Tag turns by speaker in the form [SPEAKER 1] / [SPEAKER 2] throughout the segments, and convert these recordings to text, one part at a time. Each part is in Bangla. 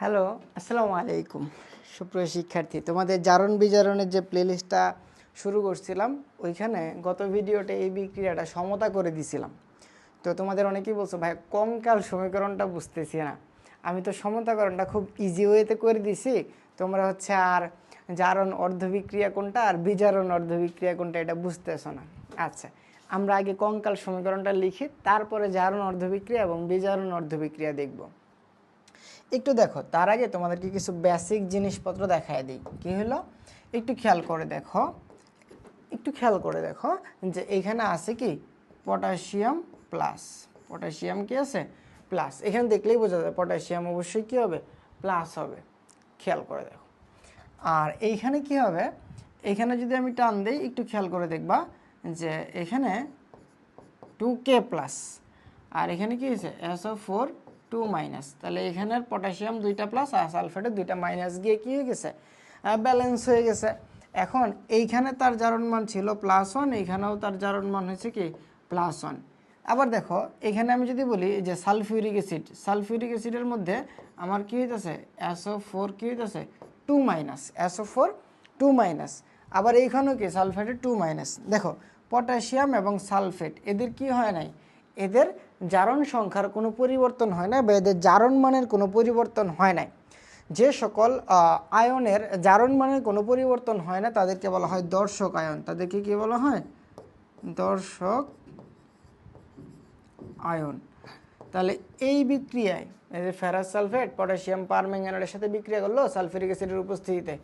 [SPEAKER 1] হ্যালো, আসসালামু আলাইকুম। সুপ্রিয় শিক্ষার্থী, তোমাদের জারণ বিজারণের যে প্লেলিস্টটা শুরু করছিলাম, ওইখানে গত ভিডিওতে এই বিক্রিয়াটা সমতা করে দিছিলাম। তো তোমাদের অনেকেই বলছো, ভাই, কঙ্কাল সমীকরণটা বুঝতেছি না। আমি তো সমতাকরণটা খুব ইজি ওয়েতে করে দিছি। তোমরা হচ্ছে আর জারণ অর্ধবিক্রিয়া কোনটা আর বিজারণ অর্ধবিক্রিয়া কোনটা এটা বুঝতেছো না। আচ্ছা আমরা আগে কঙ্কাল সমীকরণটা লিখি, তারপরে জারণ অর্ধবিক্রিয়া এবং বিজারণ অর্ধবিক্রিয়া দেখব। একটু দেখো, তার আগে তোমাদেরকে কিছু বেসিক জিনিসপত্র দেখায় দিই। কি হলো? একটু খেয়াল করে দেখো, একটু খেয়াল করে দেখো যে এখানে আছে কি? পটাশিয়াম প্লাস পটাশিয়াম কি আছে? প্লাস এখানে দেখলেই বোঝা যায় পটাশিয়াম অবশ্যই কী হবে? প্লাস হবে। খেয়াল করে দেখো। আর এইখানে কি হবে? এখানে যদি আমি টান দিই, একটু খেয়াল করে দেখবা যে এখানে টু কে প্লাস আর এখানে কি হয়েছে? SO four two minus. তাহলে এখানের পটাশিয়াম দুইটা প্লাস আর সালফেটের দুইটা মাইনাস গিয়ে কী হয়ে গেছে? ব্যালেন্স হয়ে গেছে। এখন এইখানে তার জারণ মান ছিল প্লাস ওয়ান এইখানেও তার জারণ মান হয়েছে কি? প্লাস ওয়ান আবার দেখো, এখানে আমি যদি বলি যে সালফিউরিক অ্যাসিড, সালফিউরিক অ্যাসিডের মধ্যে আমার কি হইতেছে? এসও ফোর কি হইতেছে? Two minus SO four two minus আবার এইখানেও কি? সালফেটের টু মাইনাস দেখো, পটাশিয়াম এবং সালফেট, এদের কি হয় নাই? এদের জারণ সংখ্যার কোনো পরিবর্তন হয় না বা এদের জারণ মানের কোনো পরিবর্তন হয় নাই। যে সকল আয়নের জারণ মানের কোনো পরিবর্তন হয় না, তাদেরকে বলা হয় দর্শক আয়ন। তাদেরকে কি বলা হয়? দর্শক আয়ন। তাহলে এই বিক্রিয়ায়, এই যে ফেরাস সালফেট, পটাশিয়াম পারম্যাঙ্গানেটের সাথে বিক্রিয়া করল সালফিউরিক অ্যাসিডের উপস্থিতিতে।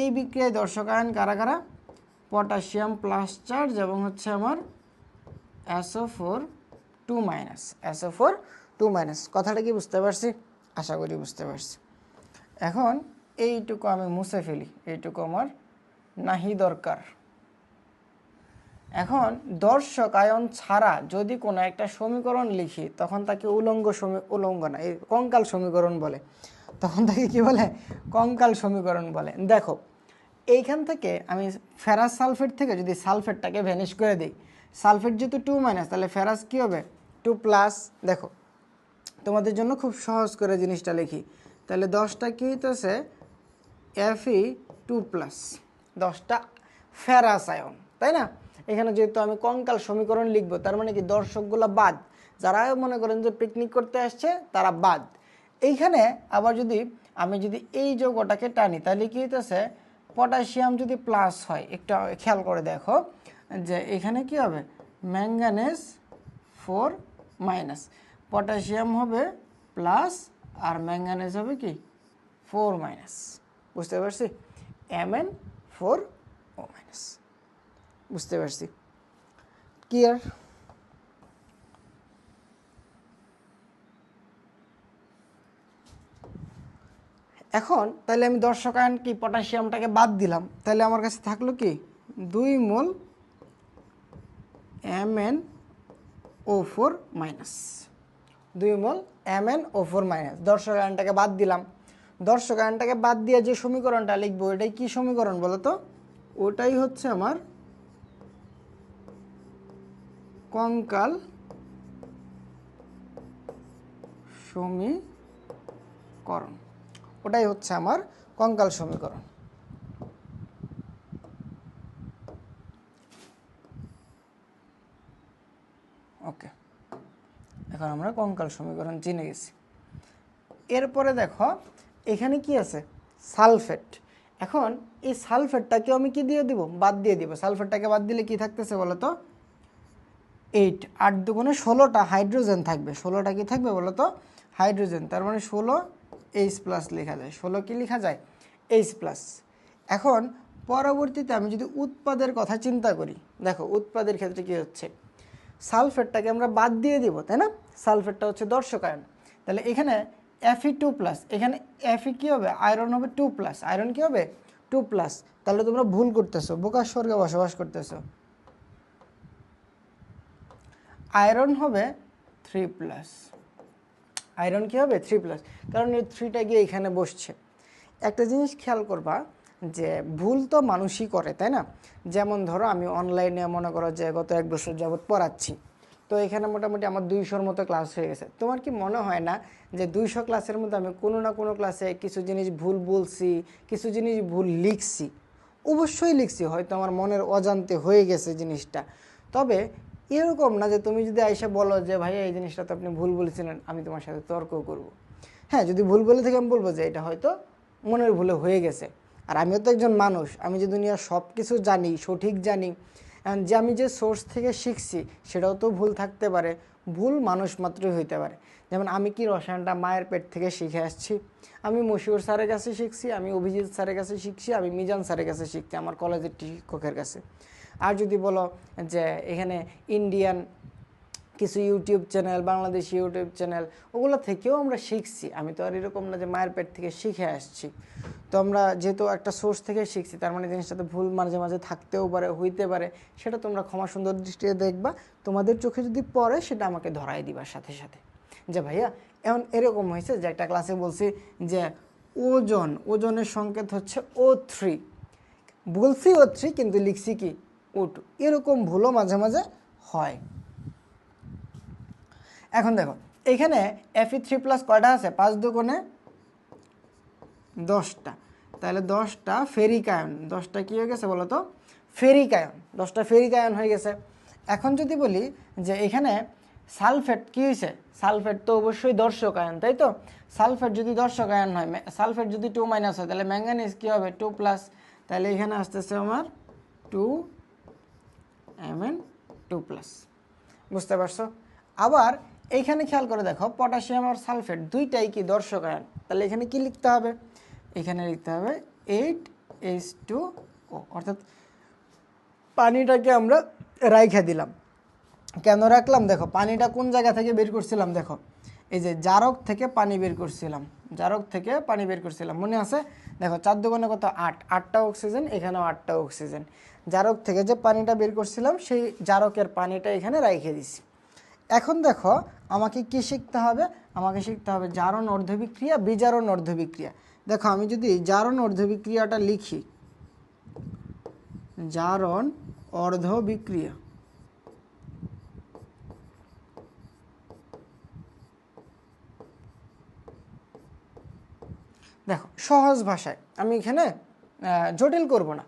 [SPEAKER 1] এই বিক্রিয়ায় দর্শক আয়ন কারা কারা? পটাশিয়াম প্লাস চার্জ এবং হচ্ছে আমার SO four two minus SO four two minus. কথাটা কি বুঝতে পারছি? আশা করি বুঝতে পারছি। এখন এইটুকু আমি মুছে ফেলি। এইটুকু আমার নাহি দরকার। এখন দর্শক আয়ন ছাড়া যদি কোনো একটা সমীকরণ লিখি, তখন তাকে উলঙ্গ সমী, উলঙ্গ না, এই কঙ্কাল সমীকরণ বলে। তখন তাকে কি বলে? কঙ্কাল সমীকরণ বলে। দেখো, এইখান থেকে আমি ফেরাস সালফেট থেকে যদি সালফেটটাকে ভ্যানিশ করে দিই, সালফেট যেহেতু টু মাইনাস তাহলে ফেরাস কী হবে? টু প্লাস, দেখো, তোমাদের জন্য খুব সহজ করে জিনিসটা লিখি। তাহলে দশটা কী হইতেছে? এফই টু প্লাস দশটা ফেরাস আয়ন তাই না? এখানে যেহেতু আমি কঙ্কাল সমীকরণ লিখব, তার মানে কি দর্শকগুলো বাদ। যারা মনে করেন যে পিকনিক করতে আসছে, তারা বাদ। এইখানে আবার যদি আমি যদি এই যৌগটাকে টানি, তাহলে কি হইতেছে? পটাশিয়াম যদি প্লাস হয়, একটু খেয়াল করে দেখো, যে এখানে কি হবে? Manganese four minus. পটাশিয়াম হবে প্লাস আর ম্যাঙ্গানেস হবে কি? Four minus. বুঝতে পারছি? M N four O minus. বুঝতে পারছি? ক্লিয়ার? এখন তাহলে আমি দর্শক আয়ন কি পটাশিয়ামটাকে বাদ দিলাম? তাহলে আমার কাছে থাকল কি? দুই mole M N O four minus. দুই mole M N O four minus. দর্শক আয়নটাকে বাদ দিলাম। দর্শক আয়নটাকে বাদ দিয়ে যে সমীকরণটা লিখব, এটাই কি সমীকরণ বলো তো? ওটাই হচ্ছে আমার কঙ্কাল সমীকরণ। ওটাই হচ্ছে আমার কঙ্কাল সমীকরণ। এখন আমরা কঙ্কাল সমীকরণ চিনে গেছি। এরপরে দেখো, এখানে কি আছে? সালফেট। এখন এই সালফেটটাকে আমি কি দিয়ে দিব? বাদ দিয়ে দিব। সালফেটটাকে বাদ দিলে কি থাকতেছে বলো তো এইট। আট দুগুণে ষোলোটা হাইড্রোজেন থাকবে। ষোলোটা কি থাকবে বলো তো হাইড্রোজেন। তার মানে ষোলো এইচ প্লাস লেখা যায়। ষোলো কি লেখা যায়? H plus. এখন পরবর্তীতে আমি যদি উৎপাদের কথা চিন্তা করি, দেখো উৎপাদের ক্ষেত্রে কি হচ্ছে? সালফেটটাকে আমরা বাদ দিয়ে দিব, তাই না? সালফেটটা হচ্ছে দর্শক আয়ন। তাহলে এখানে এফি টু প্লাস এখানে এফি কী হবে? আয়রন হবে টু প্লাস আয়রন কী হবে? টু প্লাস তাহলে তোমরা ভুল করতেছো বোকার স্বর্গে বসবাস করতেছো। আয়রন হবে থ্রি প্লাস আয়রন কী হবে? থ্রি প্লাস কারণ এই থ্রিটা গিয়ে এখানে বসছে। একটা জিনিস খেয়াল করবা যে ভুল তো মানুষই করে, তাই না? যেমন ধরো আমি অনলাইনে মনে করো যে গত এক বছর যাবৎ পড়াচ্ছি, তো এখানে মোটামুটি আমার দুইশোর মতো ক্লাস হয়ে গেছে। তোমার কি মনে হয় না যে দুইশো ক্লাসের মধ্যে আমি কোনো না কোনো ক্লাসে কিছু জিনিস ভুল বলছি, কিছু জিনিস ভুল লিখছি? অবশ্যই লিখছি, হয়তো আমার মনের অজান্তে হয়ে গেছে জিনিসটা। তবে এরকম না যে তুমি যদি আইসা বলো যে, ভাই, এই জিনিসটা তো আপনি ভুল বলেছিলেন, আমি তোমার সাথে তর্ক করব। হ্যাঁ যদি ভুল বলে থেকে আমি বলব যে, এটা হয়তো মনের ভুলে হয়ে গেছে। আর আমিও তো একজন মানুষ, আমি যে দুনিয়ার সব কিছু জানি, সঠিক জানি যে আমি যে সোর্স থেকে শিখছি, সেটাও তো ভুল থাকতে পারে, ভুল মানুষ মাত্রই হইতে পারে। যেমন আমি কি রসায়নটা মায়ের পেট থেকে শিখে আসছি? আমি মশিউর স্যারের কাছে শিখছি, আমি অভিজিৎ স্যারের কাছে শিখছি, আমি মিজান স্যারের কাছে শিখছি, আমার কলেজের শিক্ষকের কাছে। আর যদি বলো যে এখানে ইন্ডিয়ান কিছু YouTube channel, Bangladesh YouTube channel, ওগুলো থেকেও আমরা শিখছি। আমি তো আর এরকম না যে মায়ের পেট থেকে শিখে আসছি। তো আমরা যেহেতু একটা সোর্স থেকে শিখছি, তার মানে জিনিসটাতে ভুল মাঝে মাঝে থাকতেও পারে, হইতে পারে। সেটা তোমরা ক্ষমা সুন্দর দৃষ্টিতে দেখবা। তোমাদের চোখে যদি পড়ে, সেটা আমাকে ধরাই দিবার সাথে সাথে। যে ভাইয়া এমন এরকম হয়েছে যে একটা ক্লাসে বলছি যে ওজন, ওজনের সংকেত হচ্ছে ও থ্রি বলছি ও থ্রি কিন্তু লিখছি কি? ও টু এরকম ভুলও মাঝে মাঝে হয়। এখন দেখো, এখানে এফি থ্রি প্লাস কয়টা আছে? পাঁচ দুগুণে দশটা। তাহলে দশটা ফেরিক আয়ন দশটা কী হয়ে গেছে বলো তো? ফেরিক আয়ন দশটা ফেরিক আয়ন হয়ে গেছে। এখন যদি বলি যে এখানে সালফেট কী হয়েছে? সালফেট তো অবশ্যই দর্শক আয়ন তাই তো? সালফেট যদি দর্শক আয়ন হয় সালফেট যদি টু মাইনাস হয়, তাহলে ম্যাঙ্গানিজ কী হবে? টু প্লাস তাহলে এখানে আসতেছে আমার two M N two plus বুঝতে পারছ? আবার এইখানে খেয়াল করে দেখো, পটাশিয়াম আর সালফেট দুইটাই কি দর্শক আয়ন? তাহলে এখানে কি লিখতে হবে? এখানে লিখতে হবে এইট এইচ টু ও, অর্থাৎ পানিটাকে আমরা রাইখা দিলাম। কেন রাখলাম? দেখো, পানিটা কোন জায়গা থেকে বের করছিলাম? দেখো, এই যে জারক থেকে পানি বের করছিলাম, জারক থেকে পানি বের করছিলাম, মনে আছে? দেখো, চার দোকানে কত? আট। আটটা অক্সিজেন, এখানেও আটটা অক্সিজেন। জারক থেকে যে পানিটা বের করছিলাম, সেই জারকের পানিটা এখানে রাইখে দিছি। এখন দেখো, আমাকে কি শিখতে হবে? আমাকে শিখতে হবে জারণ অর্ধবিক্রিয়া, বিজারণ অর্ধবিক্রিয়া। দেখো, আমি যদি জারণ অর্ধবিক্রিয়াটা লিখি, জারণ অর্ধবিক্রিয়া। দেখো, সহজ ভাষায় আমি এখানে জটিল করব না।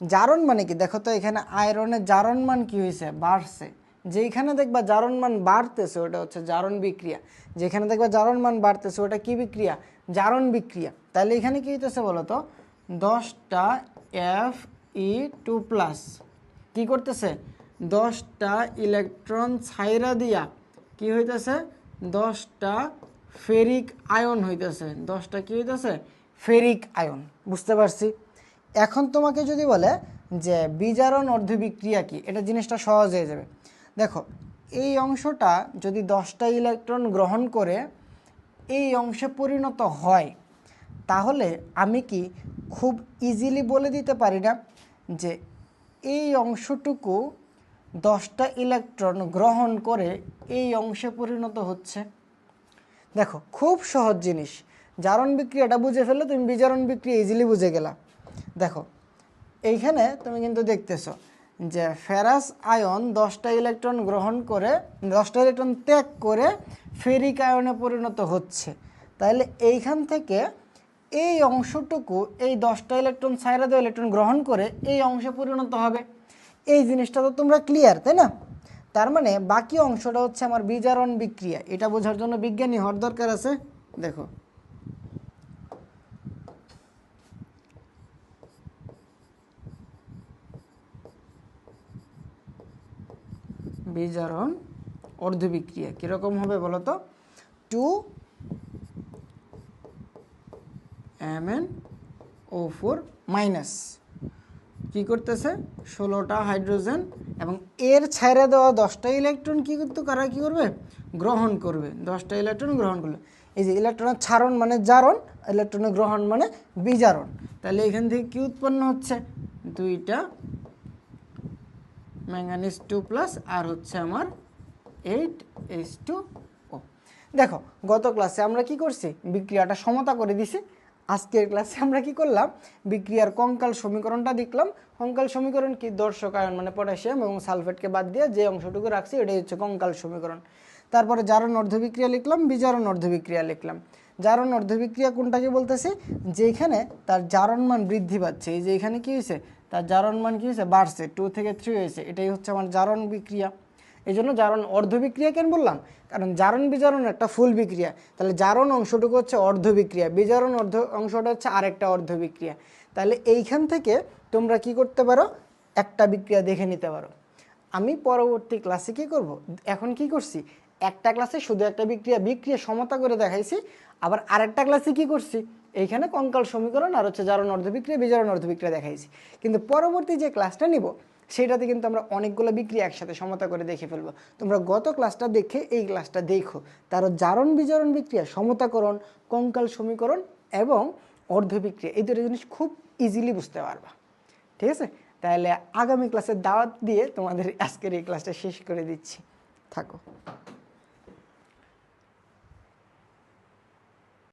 [SPEAKER 1] জারণ মানে কি? দেখো তো এখানে আয়রনের জারণ মান কি হয়েছে? বাড়ছে। যেখানে দেখবা জারণ মান বাড়তেছে, ওটা হচ্ছে জারণ বিক্রিয়া। যেখানে দেখবা জারণ মান বাড়তেছে, ওটা কি বিক্রিয়া? জারণ বিক্রিয়া। তাহলে এখানে কি হইতেছে বলো তো দশটা এফ ই টু প্লাস কি করতেছে? দশটা ইলেকট্রন ছাইরা দিয়া কি হইতেছে? দশটা ফেরিক আয়ন হইতেছে। দশটা কি হইতেছে? Ferric ion. বুঝতে পারছি? এখন তোমাকে যদি বলে যে বিজারণ অর্ধবিক্রিয়া কি, এটা জিনিসটা সহজ হয়ে যাবে। দেখো, এই অংশটা যদি দশটা ইলেকট্রন গ্রহণ করে এই অংশে পরিণত হয়, তাহলে আমি কি খুব ইজিলি বলে দিতে পারি না যে এই অংশটুকু দশটা ইলেকট্রন গ্রহণ করে এই অংশে পরিণত হচ্ছে? দেখো, খুব সহজ জিনিস। জারণ বিক্রিয়াটা বুঝে ফেললে তুমি বিজারণ বিক্রিয়া ইজিলি বুঝে গেলা। দেখো, এইখানে তুমি কিন্তু দেখতেছো যে ফেরাস আয়ন দশটা ইলেকট্রন গ্রহণ করে, দশটা ইলেকট্রন ত্যাগ করে ফেরিক আয়নে পরিণত হচ্ছে। তাহলে এইখান থেকে এই অংশটুকু, এই দশটা ইলেকট্রন, সাইরা দেওয়া ইলেকট্রন গ্রহণ করে এই অংশে পরিণত হবে। এই জিনিসটা তো তোমরা ক্লিয়ার তাই না? তার মানে বাকি অংশটা হচ্ছে আমার বিজারণ বিক্রিয়া। এটা বোঝার জন্য বিজ্ঞানী হওয়ার দরকার আছে। দেখো। বিজারণ অর্ধবিক্রিয়া কীরকম হবে বলো তো two M N O four minus কী করতেছে? ষোলোটা হাইড্রোজেন এবং এর ছাইরা দেওয়া দশটা ইলেকট্রন কী করতো? কারা কী করবে? গ্রহণ করবে। দশটা ইলেকট্রন গ্রহণ করবে এই যে ইলেকট্রনের ছাড়ন মানে জারণ, ইলেকট্রনের গ্রহণ মানে বিজারণ। তাহলে এখান থেকে কী উৎপন্ন হচ্ছে? দুইটা ম্যাঙ্গানিজ টু প্লাস আর হচ্ছে আমার এইট এইচ টু ও দেখো, গত ক্লাসে আমরা কি করছি? বিক্রিয়াটা সমতা করে দিছি। আজকের ক্লাসে আমরা কি করলাম? বিক্রিয়ার কঙ্কাল সমীকরণটা দেখলাম। কঙ্কাল সমীকরণ কি? দর্শক আয়ন মানে পটাশিয়াম এবং সালফেটকে বাদ দিয়ে যে অংশটুকু রাখছি, এটাই হচ্ছে কঙ্কাল সমীকরণ। তারপরে জারণ অর্ধবিক্রিয়া লিখলাম, বিজারণ অর্ধবিক্রিয়া লিখলাম। জারণ অর্ধবিক্রিয়া কোনটাকে বলতেছে? যেখানে তার জারণ মান বৃদ্ধি পাচ্ছে। এই যে এখানে কী হয়েছে? তার জারণ মান কী হয়েছে? বাড়ছে। টু থেকে থ্রি হয়েছে। এটাই হচ্ছে আমার জারণ বিক্রিয়া। এই জন্য জারণ অর্ধ বিক্রিয়া কেন বললাম? কারণ জারণ বিজারণ একটা ফুল বিক্রিয়া। তাহলে জারণ অংশটুকু হচ্ছে অর্ধ বিক্রিয়া। বিজারণ অর্ধ অংশটা হচ্ছে আরেকটা অর্ধ বিক্রিয়া। তাহলে এইখান থেকে তোমরা কি করতে পারো? একটা বিক্রিয়া দেখে নিতে পারো। আমি পরবর্তী ক্লাসে কি করব? এখন কি করছি? একটা ক্লাসে শুধু একটা বিক্রিয়া বিক্রিয়া সমতা করে দেখাইছি। আবার আরেকটা ক্লাসে কি করছি? এইখানে কঙ্কাল সমীকরণ আর হচ্ছে জারণ অর্ধবিক্রিয়া বিজারণ অর্ধবিক্রিয়া দেখাইছি। কিন্তু পরবর্তী যে ক্লাসটা নিব সেটাতে কিন্তু আমরা অনেকগুলো বিক্রিয়া একসাথে সমতা করে দেখে ফেলব। তোমরা গত ক্লাসটা দেখে এই ক্লাসটা দেখো। তার জারণ, বিজারণ বিক্রিয়া, সমতাকরণ, কঙ্কাল সমীকরণ এবং অর্ধবিক্রিয়া এই দুটো জিনিস খুব ইজিলি বুঝতে পারবা। ঠিক আছে? তাহলে আগামী ক্লাসের দাওয়াত দিয়ে তোমাদের আজকের এই ক্লাসটা শেষ করে দিচ্ছি। থাকো।